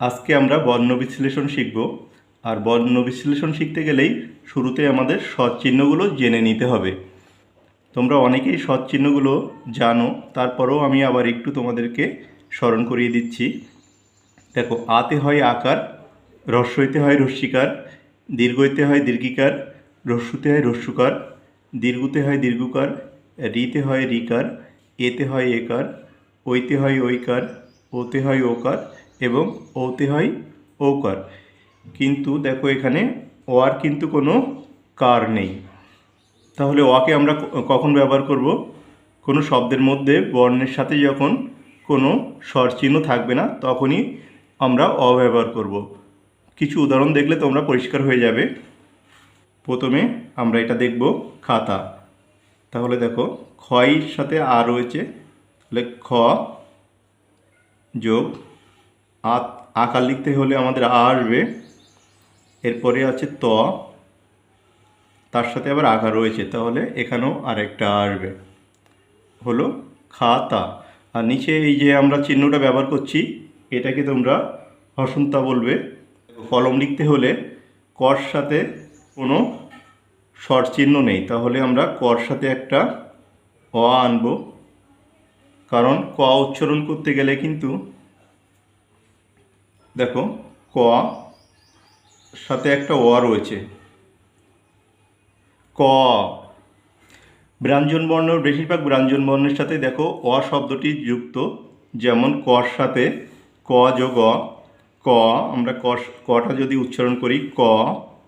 আজকে আমরা বর্ণ বিশ্লেষণ শিখব। আর বর্ণ বিশ্লেষণ শিখতে গেলেই শুরুতে আমাদের সৎ চিহ্নগুলো জেনে নিতে হবে। তোমরা অনেকেই সৎ চিহ্নগুলো জানো, তারপরেও আমি আবার একটু তোমাদেরকে স্মরণ করিয়ে দিচ্ছি। দেখো, আতে হয় আকার রস্বইতে হয় রস্যিকার দীর্ঘইতে হয় দীর্ঘিকার, রস্যুতে হয় রস্যুকার, দীর্ঘতে হয় দীর্ঘকার, রিতে হয় রিকার, এতে হয় একার ঐতে হয় ঐকার ওতে হয় ওকার এবং ওতে হয় ওকার কিন্তু দেখো এখানে ও আর কিন্তু কোনো কার নেই। তাহলে ওকে আমরা কখন ব্যবহার করব? কোনো শব্দের মধ্যে বর্ণের সাথে যখন কোনো স্বর চিহ্ন থাকবে না, তখনই আমরা অ ব্যবহার করব। কিছু উদাহরণ দেখলে তোমরা পরিষ্কার হয়ে যাবে। প্রথমে আমরা এটা দেখব খাতা। তাহলে দেখো খয়ের সাথে আ রয়েছে। তাহলে খ যোগ আ আকার লিখতে হলে আমাদের আ আসবে। এরপরে আছে ত। তার সাথে আবার আকার রয়েছে, তাহলে এখানেও আরেকটা আসবে। হলো খাতা। আর নিচে এই যে আমরা চিহ্নটা ব্যবহার করছি, এটাকে তোমরা হসন্তা বলবে। কলম লিখতে হলে কর সাথে কোনো শর্ট চিহ্ন নেই, তাহলে আমরা কর সাথে একটা অ আনব। কারণ ক উচ্চারণ করতে গেলে কিন্তু দেখো, ক সাথে একটা অ রয়েছে। ক। ব্যঞ্জন বর্ণ, বেশিরভাগ ব্যঞ্জন বর্ণের সাথে দেখো, অ শব্দটি যুক্ত। যেমন, কর সাথে ক যোগ ক, আমরা কটা যদি উচ্চারণ করি, ক,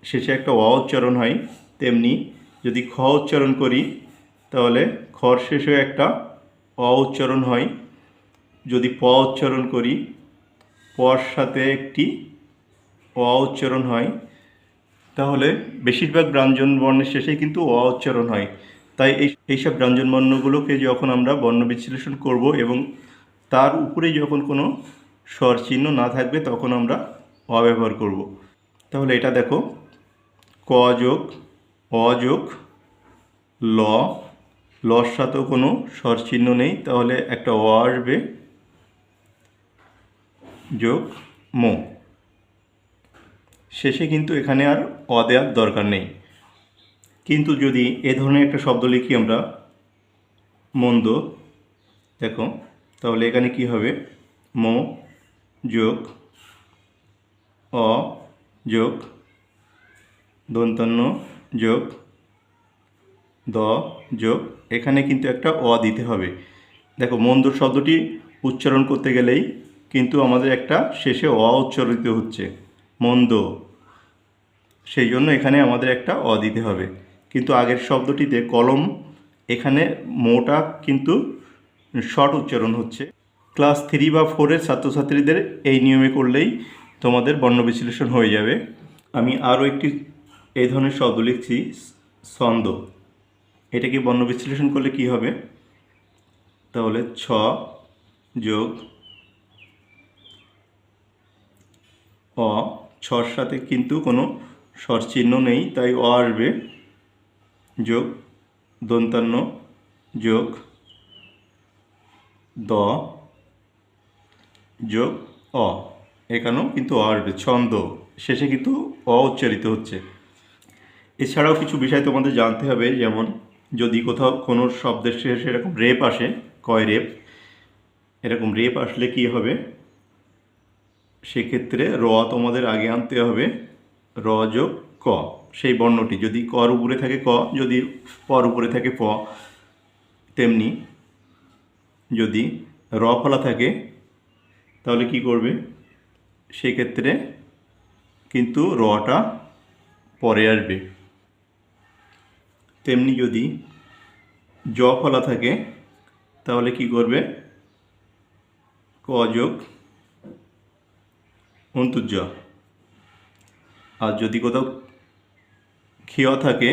শেষে একটা অ উচ্চারণ হয়, তেমনি যদি খ উচ্চারণ করি, তাহলে খর শেষে একটা অ উচ্চারণ হয়। যদি প উচ্চারণ করি পর সাথে একটি অ উচ্চারণ হয়। তাহলে বেশিরভাগ ব্যঞ্জন বর্ণের শেষে কিন্তু অ উচ্চারণ হয়। তাই এই, এইসব ব্যঞ্জন বর্ণগুলোকে যখন আমরা বর্ণ বিশ্লেষণ করব এবং তার উপরে যখন কোনো স্বর চিহ্ন না থাকবে, তখন আমরা অ ব্যবহার করব। তাহলে এটা দেখো, ক যোগ, অ যোগ, ল, লর সাথেও কোনো স্বর চিহ্ন নেই। তাহলে একটা অ আসবে। যোগ মো। শেষে কিন্তু এখানে আর অ দেওয়ার দরকার নেই। কিন্তু যদি এ ধরনের একটা শব্দ লিখি আমরা, মন্দ, দেখো, তাহলে এখানে কি হবে? মো যোগ অ যোগ দন্তন্য যোগ দ যোগ। এখানে কিন্তু একটা অ দিতে হবে। দেখো মন্দর শব্দটি উচ্চারণ করতে গেলেই কিন্তু আমাদের একটা শেষে অ উচ্চারিত হচ্ছে, মন্দ। সেই জন্য এখানে আমাদের একটা অ দিতে হবে। কিন্তু আগের শব্দটিতে কলম, এখানে মোটা কিন্তু শর্ট উচ্চারণ হচ্ছে। ক্লাস থ্রি বা ফোরের ছাত্রছাত্রীদের এই নিয়মে করলেই তোমাদের বর্ণ বিশ্লেষণ হয়ে যাবে। আমি আরও একটি, এই ধরনের শব্দ লিখছি, ছন্দ। এটাকে বর্ণ বিশ্লেষণ করলে কি হবে? তাহলে ছ যোগ অ, ছর সাথে কিন্তু কোনো স্বর চিহ্ন নেই, তাই অ আসবে। যোগ, দন্তান্ন। যোগ, দ। যোগ, অ। এখানেও কিন্তু অ আসবে, ছন্দ। শেষে কিন্তু অ উচ্চারিত হচ্ছে। এছাড়াও কিছু বিষয় তোমাদের জানতে হবে, যেমন যদি কোথাও কোনো শব্দের শেষে এরকম রেপ আসে, কয় রেপ? এরকম রেপ আসলে কি হবে? সেক্ষেত্রে র তোমাদের আগে আনতে হবে র যোগ ক, সেই বর্ণটি। যদি কর উপরে থাকে ক, যদি পর উপরে থাকে প, তেমনি যদি র ফলা থাকে, তাহলে কি করবে? সেক্ষেত্রে কিন্তু রটা পরে আসবে। তেমনি যদি জ ফলা থাকে, তাহলে কি করবে? ক যোগ অন্তুজ আর যদি কোথাও ক্ষিয় থাকে,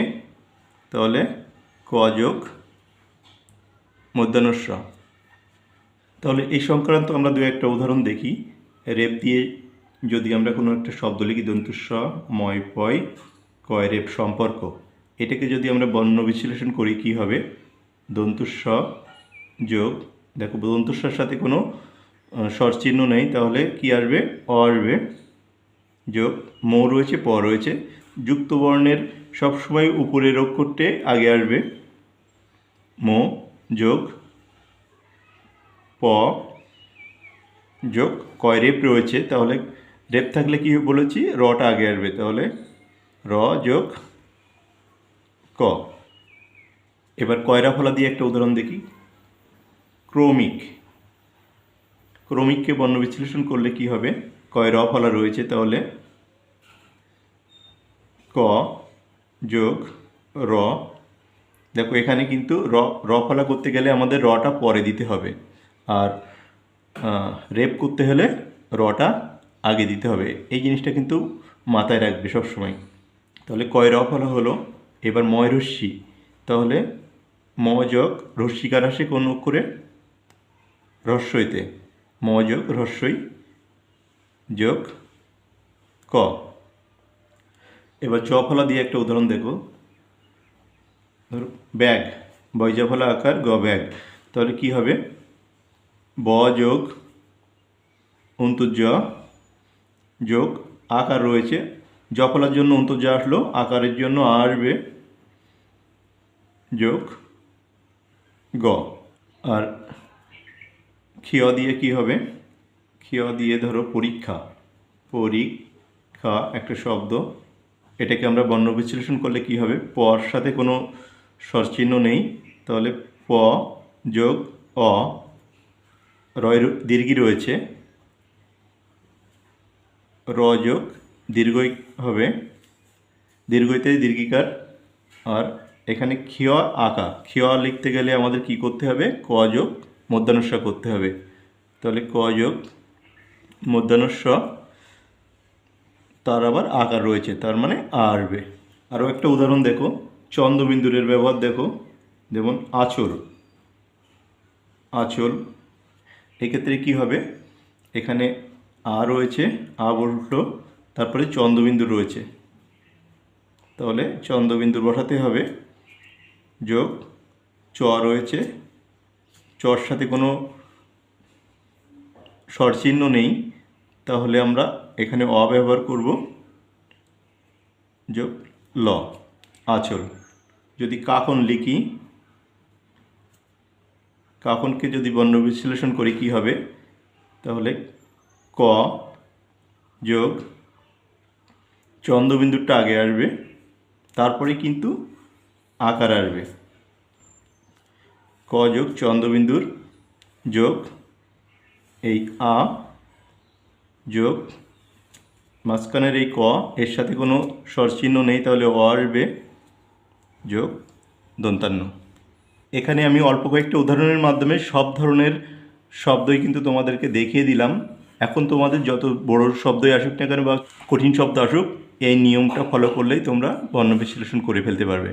তাহলে ক যোগ মধ্যাহ্নস্ব তাহলে এই সংক্রান্ত আমরা দু একটা উদাহরণ দেখি। রেপ দিয়ে যদি আমরা কোনো একটা শব্দ লিখি দন্তুস্ব ময়, পয়, কয়, রেপ, সম্পর্ক, এটাকে যদি আমরা বর্ণ বিশ্লেষণ করি, কি হবে? দন্তুস্ব যোগ, দেখো দন্তুস্বর সাথে কোনো স্বর চিহ্ন নেই, তাহলে কি আসবে? অ আসবে। যোগ, মৌ রয়েছে, প রয়েছে। যুক্ত বর্ণের সবসময় উপরের অক্ষরটে আগে আসবে। মো, যোগ, প, যোগ, কয় রেপ রয়েছে, তাহলে রেপ থাকলে কি বলেছি? রটা আগে আসবে, তাহলে র, যোগ, ক। এবার কয়রা ফলা দিয়ে একটা উদাহরণ দেখি। ক্রমিক। ক্রমিককে বর্ণ বিশ্লেষণ করলে কি হবে? কয় র ফলা রয়েছে তাহলে ক যোগ র। দেখো, এখানে কিন্তু র র ফলা করতে গেলে আমাদের রটা পরে দিতে হবে। আর রেপ করতে হলে রটা আগে দিতে হবে। এই জিনিসটা কিন্তু মাথায় রাখবে সবসময়। তাহলে কয় র ফলা হলো, এবার ময় রশ্মি। তাহলে ম যোগ রশ্মিকার আসে কোন অক্ষরে? রস্বইতে ম যোগ রস্বই যোগ, ক। এবার চ ফলা দিয়ে একটা উদাহরণ দেখো। ব্যাগ বৈজা ফলা আকার, গ ব্যাগ। তাহলে কি হবে? ব যোগ, অন্তর্য যোগ, আকার রয়েছে। জ ফলার জন্য অন্তর্য আসলো, আকারের জন্য আসবে যোগ, গ। আর ক্ষিয় দিয়ে কি হবে? ক্ষিয় দিয়ে ধরো পরীক্ষা। পরীক্ষা একটা শব্দ। এটাকে আমরা বর্ণ বিশ্লেষণ করলে কি হবে? পর সাথে কোনো স্বরচিহ্ন নেই। তাহলে প যোগ অ রয় দীর্ঘি রয়েছে। র যোগ দীর্ঘই হবে। দীর্ঘইতে দীর্ঘিকার। আর এখানে ক্ষিয় আঁকা ক্ষিয় লিখতে গেলে আমাদের কি করতে হবে? ক যোগ মধ্যানুস্ব করতে হবে। তাহলে ক যোগ মধ্যানুস্ব তার আবার আকার রয়েছে, তার মানে আ আসবে। আরও একটা উদাহরণ দেখো, চন্দ্রবিন্দুরের ব্যবহার দেখো, যেমন আঁচল। আঁচল, এক্ষেত্রে কি হবে? এখানে আ রয়েছে, আ তারপরে চন্দ্রবিন্দু রয়েছে। তাহলে চন্দ্রবিন্দু বসাতে হবে, যোগ চ রয়েছে চর সাথে কোনো স্বরচিহ্ন নেই, তাহলে আমরা এখানে অ ব্যবহার করব যোগ ল, আচল। যদি কাকন লিখি, কাকনকে যদি বর্ণ বিশ্লেষণ করি কি হবে, তাহলে ক যোগ চন্দ্রবিন্দুটা আগে আসবে, তারপরে কিন্তু আকার আসবে। ক যোগ চন্দ্রবিন্দুর যোগ এই আ যোগ মাঝখানের এই ক, এর সাথে কোনো স্বরচিহ্ন নেই, তাহলে অ আসবে যোগ দন্তান্ন। এখানে আমি অল্প কয়েকটা উদাহরণের মাধ্যমে সব ধরনের শব্দই কিন্তু তোমাদেরকে দেখিয়ে দিলাম। এখন তোমাদের যত বড় শব্দই আসুক না কেন বা কঠিন শব্দ আসুক, এই নিয়মটা ফলো করলেই তোমরা বর্ণ বিশ্লেষণ করে ফেলতে পারবে।